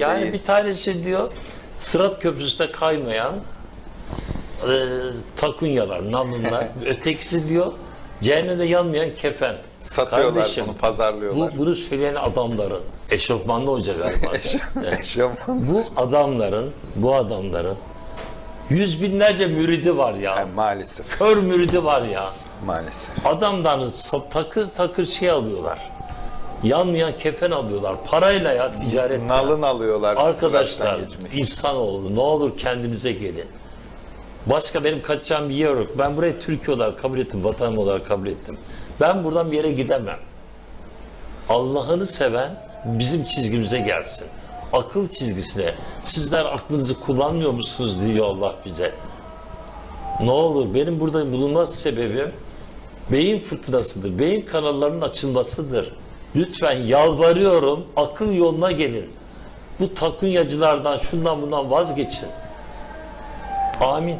Yani Değil. bir tanesi diyor Sırat Köprüsü'nde kaymayan e, takunyalar, nalınlar. Ötekisi diyor cehennemde yanmayan kefen. Satıyorlar Kardeşim, bunu, pazarlıyorlar. Bu, bunu söyleyen adamların, eşofmanlı hoca galiba. Yaşam. bu adamların, bu adamların yüz binlerce müridi var ya. Yani maalesef, Kör müridi var ya. maalesef. Adamdan takır takır şey alıyorlar. Yanmayan kefen alıyorlar. Parayla ya ticaret. ya. Nalın alıyorlar. Arkadaşlar, insanoğlu ne olur kendinize gelin. Başka benim kaçacağım bir yer yok. Ben burayı Türkiye olarak kabul ettim, vatanım olarak kabul ettim. Ben buradan bir yere gidemem. Allah'ını seven bizim çizgimize gelsin. Akıl çizgisine. Sizler aklınızı kullanmıyor musunuz diyor Allah bize. Ne olur benim burada bulunma sebebim beyin fırtınasıdır. Beyin kanallarının açılmasıdır. Lütfen yalvarıyorum akıl yoluna gelin. Bu takunyacılardan şundan bundan vazgeçin. Amin.